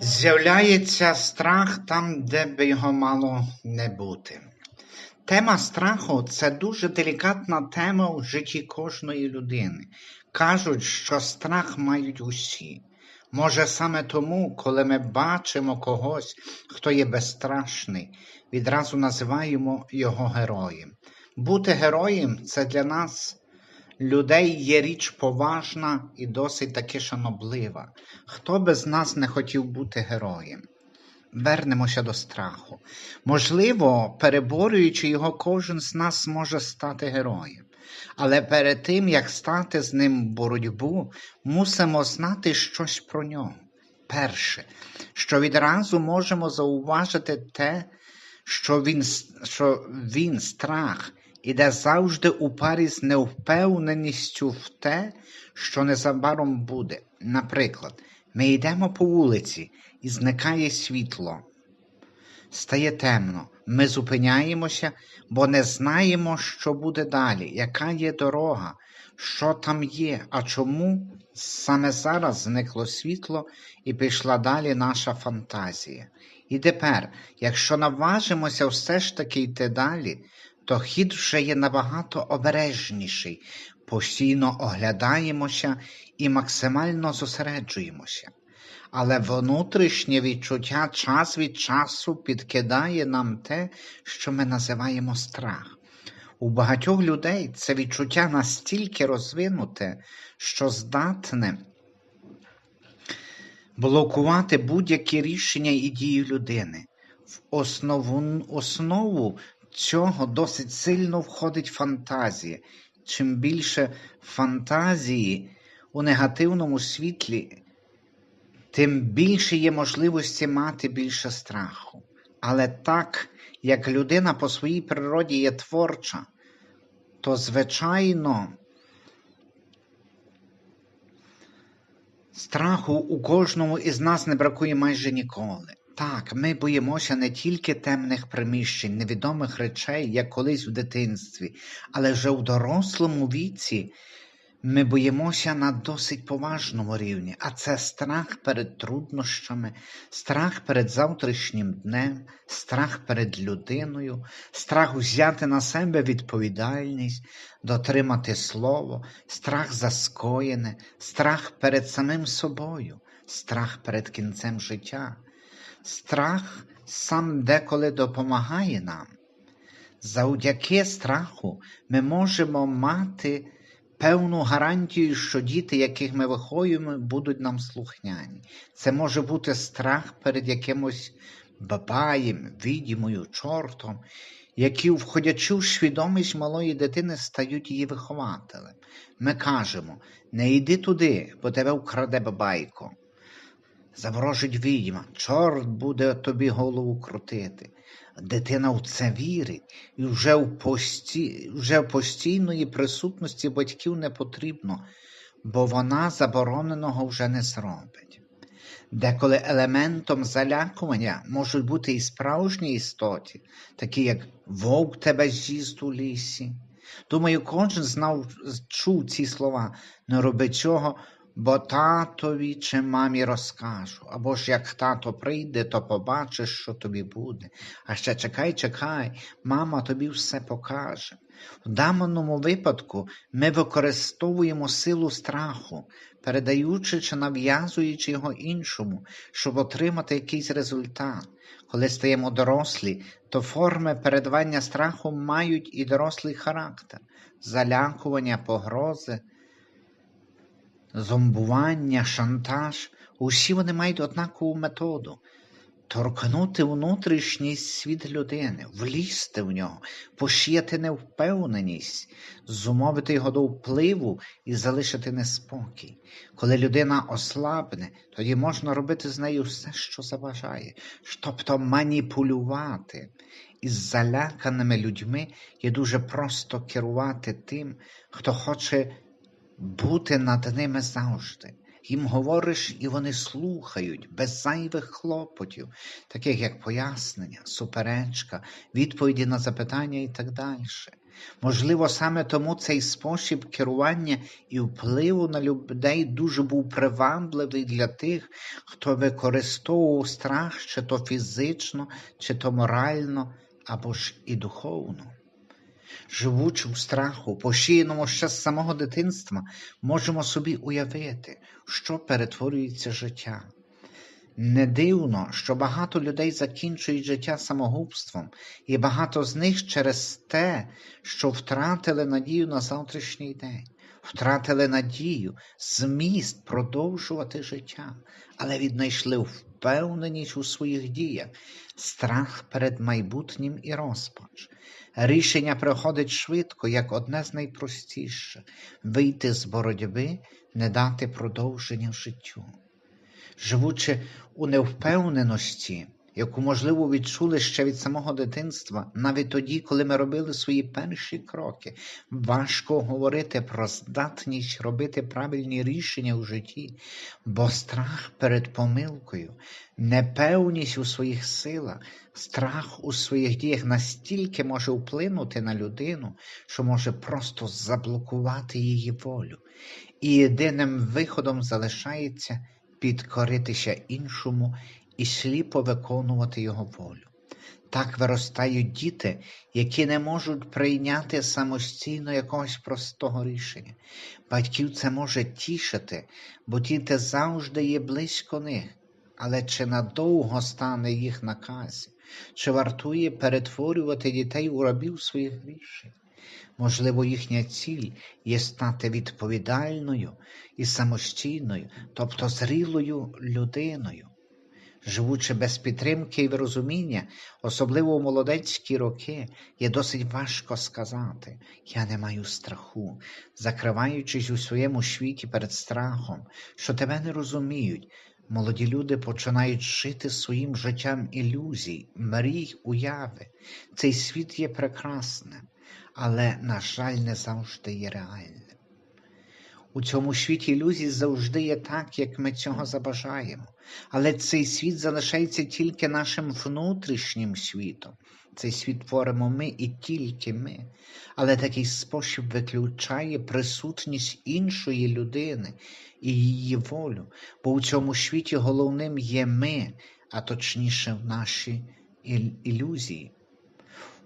З'являється страх там, де би його мало не бути. Тема страху це дуже делікатна тема у житті кожної людини. Кажуть, що страх мають усі. Може, саме тому, коли ми бачимо когось, хто є безстрашний, відразу називаємо його героєм. Бути героєм це для нас, людей, є річ поважна і досить таки шаноблива. Хто би з нас не хотів бути героєм? Вернемося до страху. Можливо, переборюючи його, кожен з нас може стати героєм. Але перед тим, як стати з ним боротьбу, мусимо знати щось про нього. Перше, що відразу можемо зауважити те, що він, що він страх, іде завжди у парі з невпевненістю в те, що незабаром буде. Наприклад, ми йдемо по вулиці і зникає світло. Стає темно. Ми зупиняємося, бо не знаємо, що буде далі, яка є дорога, що там є, а чому саме зараз зникло світло і пішла далі наша фантазія. І тепер, якщо наважимося все ж таки йти далі, то хід вже є набагато обережніший, постійно оглядаємося і максимально зосереджуємося. Але внутрішнє відчуття час від часу підкидає нам те, що ми називаємо страх. У багатьох людей це відчуття настільки розвинуте, що здатне блокувати будь-які рішення і дії людини. В основу, основу цього досить сильно входить фантазія. Чим більше фантазії у негативному світлі, тим більше є можливості мати більше страху. Але так, як людина по своїй природі є творча, то, звичайно, страху у кожному із нас не бракує майже ніколи. Так, ми боїмося не тільки темних приміщень, невідомих речей, як колись в дитинстві, але вже в дорослому віці ми боїмося на досить поважному рівні, а це страх перед труднощами, страх перед завтрашнім днем, страх перед людиною, страх взяти на себе відповідальність, дотримати слово, страх за скоєне, страх перед самим собою, страх перед кінцем життя. Страх сам деколи допомагає нам. Завдяки страху ми можемо мати певну гарантію, що діти, яких ми виховуємо, будуть нам слухняні. Це може бути страх перед якимось бабаєм, відьмою, чортом, які, входячи в свідомість малої дитини, стають її вихователем. Ми кажемо: не йди туди, бо тебе вкраде бабайко. Заворожить відьма, чорт буде тобі голову крутити. Дитина в це вірить, і вже в, пості... вже постійної присутності батьків не потрібно, бо вона забороненого вже не зробить. Деколи елементом залякування можуть бути і справжні істоті, такі як вовк тебе з'їсть у лісі. Думаю, кожен знав, чув ці слова, не роби цього, бо татові чи мамі розкажу, або ж як тато прийде, то побачиш, що тобі буде. А ще чекай, чекай, мама тобі все покаже. В даному випадку ми використовуємо силу страху, передаючи чи нав'язуючи його іншому, щоб отримати якийсь результат. Коли стаємо дорослі, то форми передавання страху мають і дорослий характер, залякування, погрози зомбування, шантаж, усі вони мають однакову методу торкнути внутрішній світ людини, влізти в нього, пошияти невпевненість, зумовити його до впливу і залишити неспокій. Коли людина ослабне, тоді можна робити з нею все, що заважає, тобто маніпулювати. Із заляканими людьми є дуже просто керувати тим, хто хоче бути над ними завжди. Їм говориш, і вони слухають без зайвих хлопотів, таких як пояснення, суперечка, відповіді на запитання і так далі. Можливо, саме тому цей спосіб керування і впливу на людей дуже був привабливий для тих, хто використовував страх чи то фізично, чи то морально, або ж і духовно. Живучи в страху, пошиєному ще з самого дитинства, можемо собі уявити, що перетворюється життя. Не дивно, що багато людей закінчують життя самогубством, і багато з них через те, що втратили надію на завтрашній день, втратили надію, зміст продовжувати життя, але віднайшли впевненість у своїх діях, страх перед майбутнім і розпач. Рішення проходить швидко, як одне з найпростіших вийти з боротьби, не дати продовження життю. Живучи у невпевненості, яку, можливо, відчули ще від самого дитинства, навіть тоді, коли ми робили свої перші кроки, важко говорити про здатність робити правильні рішення у житті, бо страх перед помилкою, непевність у своїх силах, страх у своїх діях настільки може вплинути на людину, що може просто заблокувати її волю. І єдиним виходом залишається підкоритися іншому і сліпо виконувати його волю. Так виростають діти, які не можуть прийняти самостійно якогось простого рішення. Батьків це може тішити, бо діти завжди є близько них, але чи надовго стане їх наказі, чи вартує перетворювати дітей у рабів своїх рішень? Можливо, їхня ціль є стати відповідальною і самостійною, тобто зрілою людиною. Живучи без підтримки і розуміння, особливо у молодецькі роки, є досить важко сказати я не маю страху, закриваючись у своєму світі перед страхом, що тебе не розуміють. Молоді люди починають жити своїм життям ілюзій, мрій, уяви. Цей світ є прекрасним, але, на жаль, не завжди є реальним. У цьому світі ілюзій завжди є так, як ми цього забажаємо. Але цей світ залишається тільки нашим внутрішнім світом. Цей світ творимо ми і тільки ми. Але такий спосіб виключає присутність іншої людини і її волю, бо у цьому світі головним є ми, а точніше наші ілюзії.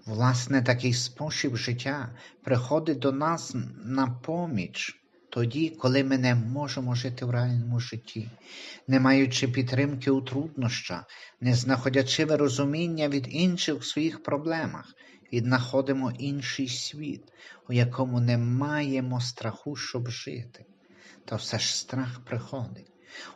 Власне, такий спосіб життя приходить до нас на поміч тоді, коли ми не можемо жити в реальному житті, не маючи підтримки у труднощах, не знаходячи розуміння від інших в своїх проблемах, віднаходимо інший світ, у якому не маємо страху, щоб жити. Та все ж страх приходить.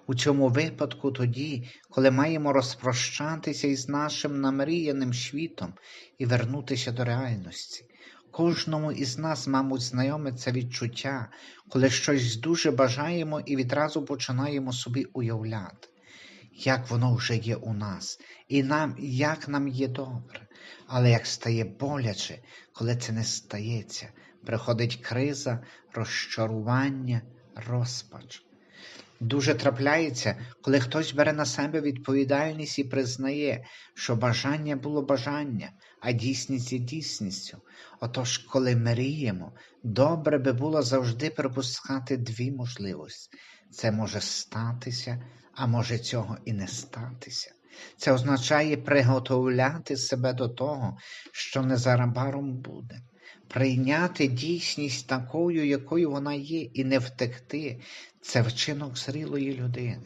У цьому випадку тоді, коли маємо розпрощатися із нашим намріяним світом і вернутися до реальності. Кожному із нас, мабуть, знайоме це відчуття, коли щось дуже бажаємо і відразу починаємо собі уявляти, як воно вже є у нас, і нам, як нам є добре. Але як стає боляче, коли це не стається, приходить криза, розчарування, розпач. Дуже трапляється, коли хтось бере на себе відповідальність і признає, що бажання було бажання, а дійсність є дійсністю. Отож, коли мріємо, добре би було завжди припускати дві можливості. Це може статися, а може цього і не статися. Це означає приготовляти себе до того, що незабаром буде прийняти дійсність такою, якою вона є, і не втекти, це вчинок зрілої людини.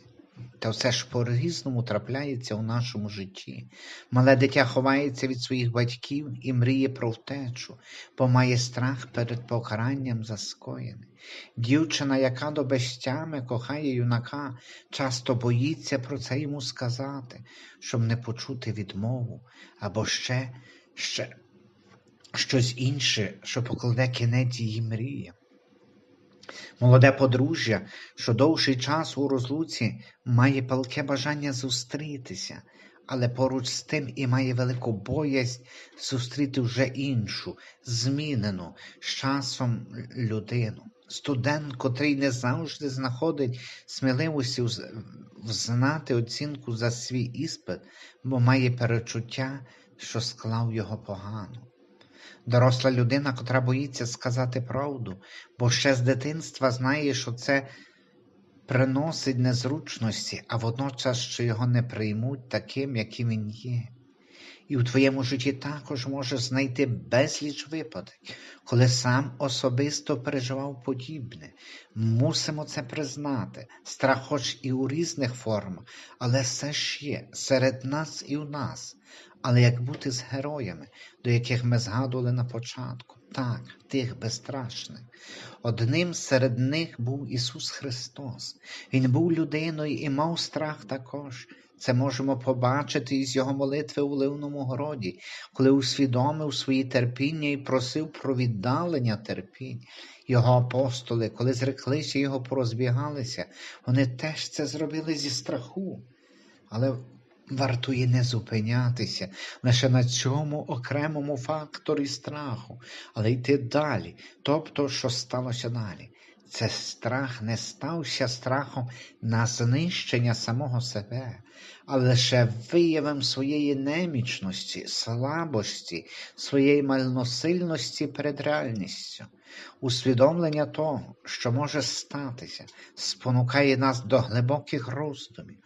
Та все ж по-різному трапляється у нашому житті. Мале дитя ховається від своїх батьків і мріє про втечу, бо має страх перед покаранням за скоєне. Дівчина, яка до безтями кохає юнака, часто боїться про це йому сказати, щоб не почути відмову або ще, ще щось інше, що покладе кінець її мрії. Молоде подружжя, що довший час у розлуці має палке бажання зустрітися, але поруч з тим і має велику боязнь зустріти вже іншу, змінену з часом людину. Студент, котрий не завжди знаходить сміливості взнати оцінку за свій іспит, бо має перечуття, що склав його погано. Доросла людина, котра боїться сказати правду, бо ще з дитинства знає, що це приносить незручності, а водночас, що його не приймуть таким, яким він є. І у твоєму житті також можеш знайти безліч випадків, коли сам особисто переживав подібне. Мусимо це признати. Страх хоч і у різних формах, але все ж є серед нас і у нас. Але як бути з героями, до яких ми згадували на початку, так, тих безстрашних. Одним серед них був Ісус Христос. Він був людиною і мав страх також. Це можемо побачити із його молитви у Ливному городі, коли усвідомив свої терпіння і просив про віддалення терпінь. Його апостоли, коли зреклися його порозбігалися, вони теж це зробили зі страху. Але вартує не зупинятися лише на цьому окремому факторі страху, але йти далі. Тобто, що сталося далі. Це страх не стався страхом на знищення самого себе, а лише виявом своєї немічності, слабості, своєї мальносильності перед реальністю. Усвідомлення того, що може статися, спонукає нас до глибоких роздумів.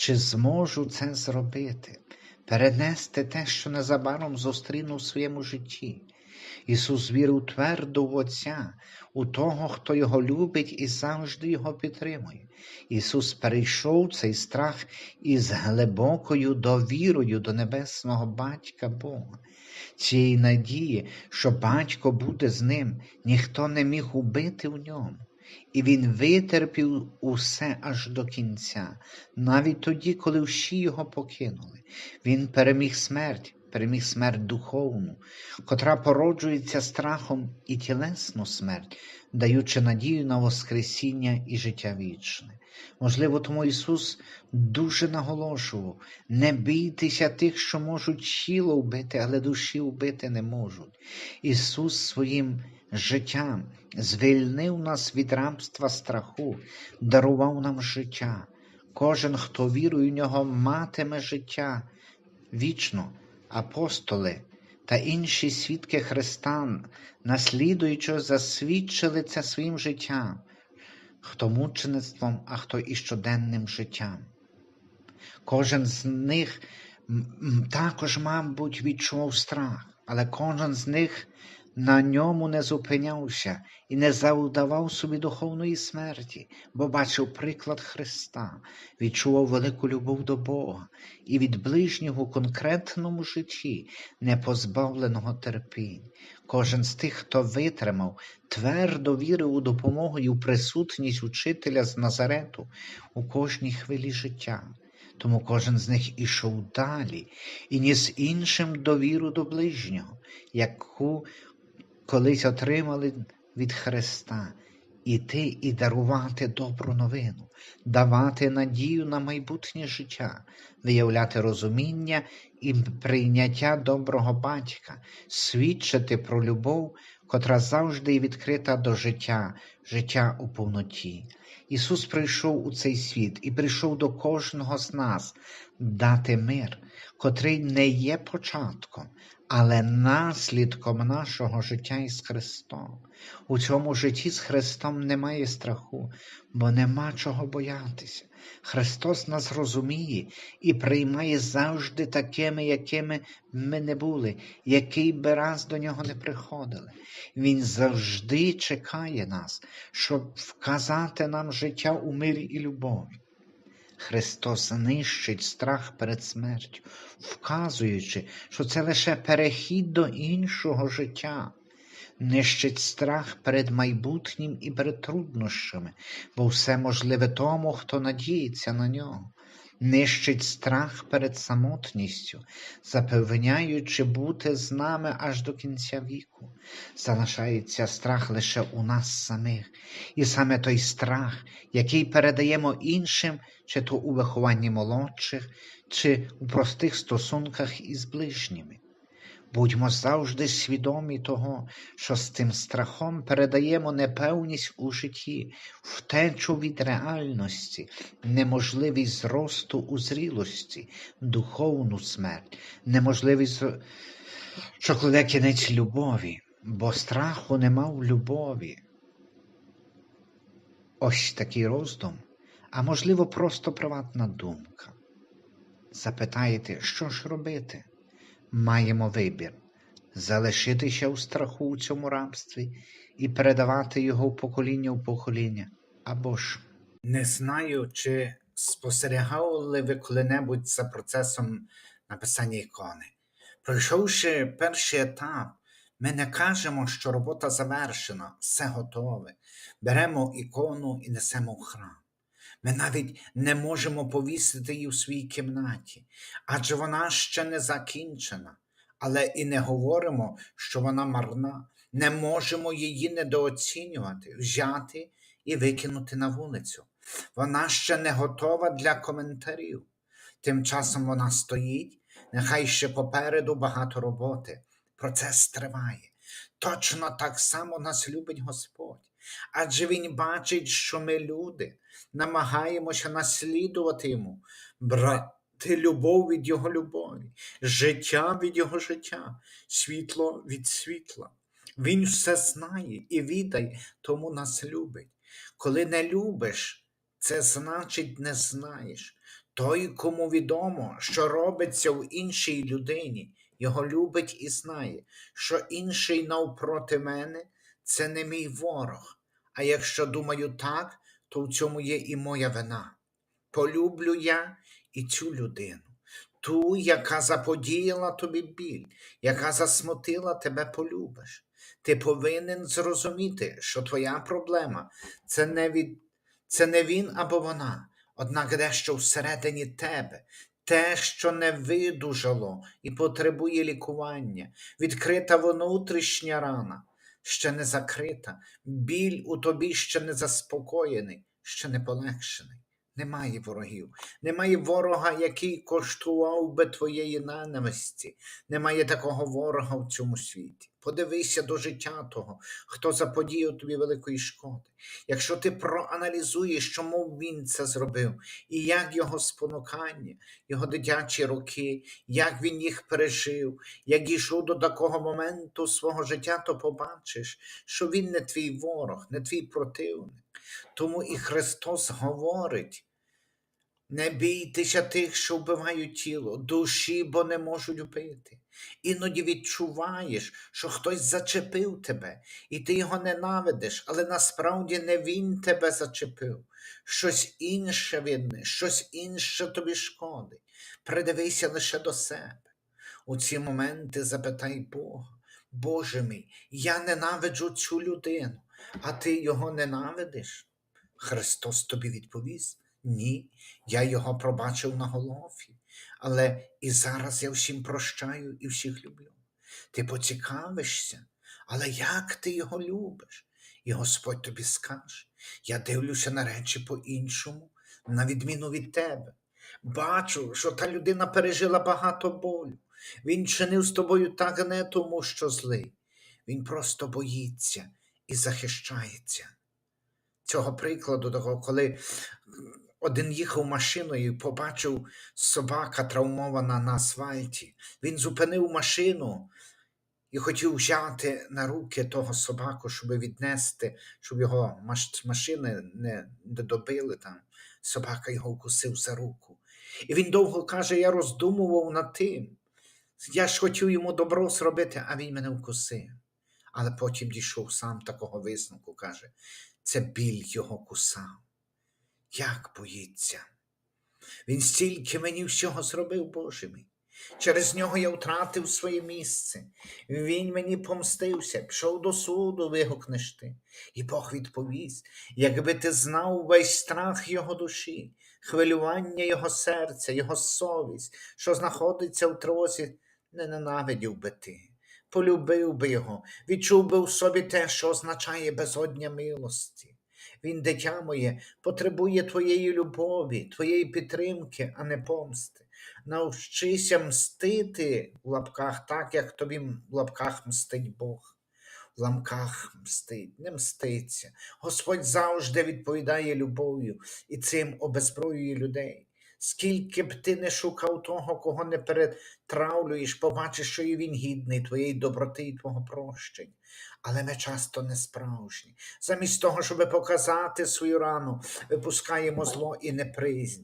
Чи зможу це зробити, перенести те, що незабаром зустріну в своєму житті? Ісус вірив твердо в Отця, у того, хто його любить і завжди його підтримує. Ісус перейшов цей страх із глибокою довірою до небесного Батька Бога. Цієї надії, що батько буде з ним, ніхто не міг убити в ньому. І він витерпів усе аж до кінця, навіть тоді, коли всі його покинули. Він переміг смерть, переміг смерть духовну, котра породжується страхом і тілесну смерть, даючи надію на Воскресіння і життя вічне. Можливо, тому Ісус дуже наголошував: не бійтеся тих, що можуть тіло вбити, але душі вбити не можуть. Ісус своїм життям звільнив нас від рабства страху, дарував нам життя. Кожен, хто вірує в нього, матиме життя вічно, апостоли та інші свідки Христа, наслідуючи, засвідчили це своїм життям, хто мучеництвом, а хто і щоденним життям. Кожен з них також, мабуть, відчував страх, але кожен з них на ньому не зупинявся і не завдавав собі духовної смерті, бо бачив приклад Христа, відчував велику любов до Бога і від ближнього конкретному житті, не позбавленого терпінь. Кожен з тих, хто витримав, твердо вірив у допомогу і у присутність учителя з Назарету у кожній хвилі життя. Тому кожен з них ішов далі і ніс іншим довіру до ближнього, яку колись отримали від Христа, іти і дарувати добру новину, давати надію на майбутнє життя, виявляти розуміння і прийняття доброго батька, свідчити про любов, котра завжди є відкрита до життя, життя у повноті. Ісус прийшов у цей світ і прийшов до кожного з нас дати мир, котрий не є початком, але наслідком нашого життя із Христом. У цьому житті з Христом немає страху, бо нема чого боятися. Христос нас розуміє і приймає завжди такими, якими ми не були, який би раз до нього не приходили. Він завжди чекає нас, щоб вказати нам життя у мирі і любові. Христос нищить страх перед смертю, вказуючи, що це лише перехід до іншого життя, нищить страх перед майбутнім і перед труднощами, бо все можливе тому, хто надіється на нього нищить страх перед самотністю, запевняючи бути з нами аж до кінця віку. Залишається страх лише у нас самих, і саме той страх, який передаємо іншим, чи то у вихованні молодших, чи у простих стосунках із ближніми. Будьмо завжди свідомі того, що з цим страхом передаємо непевність у житті, втечу від реальності, неможливість зросту у зрілості, духовну смерть, неможливість що кладе кінець любові, бо страху нема в любові. Ось такий роздум, а можливо, просто приватна думка. Запитаєте, що ж робити? Маємо вибір залишитися у страху у цьому рабстві і передавати його в покоління в покоління, або ж не знаю, чи спостерігали ви коли-небудь за процесом написання ікони. Пройшовши перший етап, ми не кажемо, що робота завершена, все готове. Беремо ікону і несемо в храм. Ми навіть не можемо повісити її у своїй кімнаті, адже вона ще не закінчена, але і не говоримо, що вона марна. Не можемо її недооцінювати, взяти і викинути на вулицю. Вона ще не готова для коментарів. Тим часом вона стоїть, нехай ще попереду багато роботи. Процес триває. Точно так само нас любить Господь. Адже Він бачить, що ми люди, намагаємося наслідувати Йому, брати любов від Його любові, життя від Його життя, світло від світла. Він все знає і віддай, тому нас любить. Коли не любиш, це значить не знаєш. Той, кому відомо, що робиться в іншій людині, його любить і знає, що інший навпроти мене це не мій ворог. А якщо думаю так, то в цьому є і моя вина. Полюблю я і цю людину, ту, яка заподіяла тобі біль, яка засмутила тебе полюбиш. Ти повинен зрозуміти, що твоя проблема це не, від... це не він або вона, однак дещо всередині тебе, те, що не видужало і потребує лікування, відкрита внутрішня рана, ще не закрита, біль у тобі ще не заспокоєний, ще не полегшений. Немає ворогів, немає ворога, який коштував би твоєї ненависті, немає такого ворога в цьому світі. Подивися до життя того, хто заподіяв тобі великої шкоди. Якщо ти проаналізуєш, чому він це зробив, і як його спонукання, його дитячі роки, як він їх пережив, як дійшов до такого моменту свого життя, то побачиш, що він не твій ворог, не твій противник. Тому і Христос говорить. Не бійтеся тих, що вбивають тіло, душі, бо не можуть вбити. Іноді відчуваєш, що хтось зачепив тебе, і ти його ненавидиш, але насправді не він тебе зачепив. Щось інше видне, щось інше тобі шкодить. Придивися лише до себе. У ці моменти запитай Бога, Боже мій, я ненавиджу цю людину, а ти його ненавидиш? Христос тобі відповість. Ні, я його пробачив на Голгофі, але і зараз я всім прощаю і всіх люблю. Ти поцікавишся, але як ти його любиш? І Господь тобі скаже: я дивлюся на речі по-іншому, на відміну від тебе. Бачу, що та людина пережила багато болю. Він чинив з тобою так не тому, що злий. Він просто боїться і захищається. Цього прикладу, того, коли один їхав машиною і побачив собака травмована на асфальті. Він зупинив машину і хотів взяти на руки того собаку, щоб віднести, щоб його машини не добили там. Собака його вкусив за руку. І він довго каже: я роздумував над тим. Я ж хотів йому добро зробити, а він мене вкусив. Але потім дійшов сам такого висновку, каже, це біль його кусав. Як боїться? Він стільки мені всього зробив, Боже мій. Через нього я втратив своє місце. Він мені помстився, пішов до суду, вигукнеш ти. І Бог відповість, якби ти знав весь страх його душі, хвилювання його серця, його совість, що знаходиться в трозі, не ненавидів би ти, полюбив би його, відчув би в собі те, що означає безодня милості. Він, дитя моє, потребує твоєї любові, твоєї підтримки, а не помсти. Навчися мстити в лапках так, як тобі в лапках мстить Бог. В ламках мстить, не мститься. Господь завжди відповідає любов'ю і цим обезброює людей. Скільки б ти не шукав того, кого не перетравлюєш, побачиш, що і він гідний твоєї доброти і твого прощення. Але ми часто не справжні. Замість того, щоб показати свою рану, випускаємо зло і неприязнь.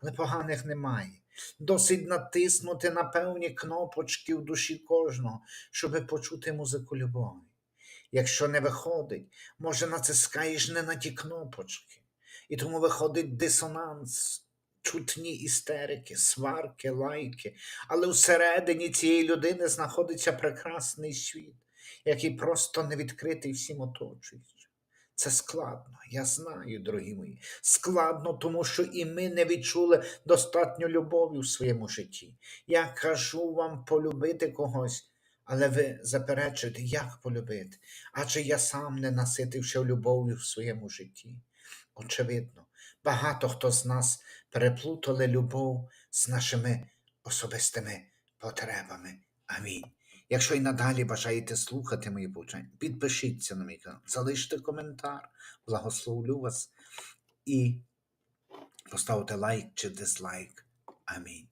Але поганих немає. Досить натиснути на певні кнопочки в душі кожного, щоб почути музику любові. Якщо не виходить, може натискаєш не на ті кнопочки, і тому виходить дисонанс, чутні істерики, сварки, лайки, але всередині цієї людини знаходиться прекрасний світ, який просто не відкритий всім оточуючим. Це складно, я знаю, дорогі мої. Складно, тому що і ми не відчули достатньо любові в своєму житті. Я кажу вам полюбити когось, але ви заперечуєте, як полюбити? Адже я сам не наситився любов'ю в своєму житті. Очевидно, багато хто з нас переплутали любов з нашими особистими потребами. Амінь. Якщо і надалі бажаєте слухати мої повчання, підпишіться на мій канал, залиште коментар, благословлю вас і поставте лайк чи дизлайк. Амінь.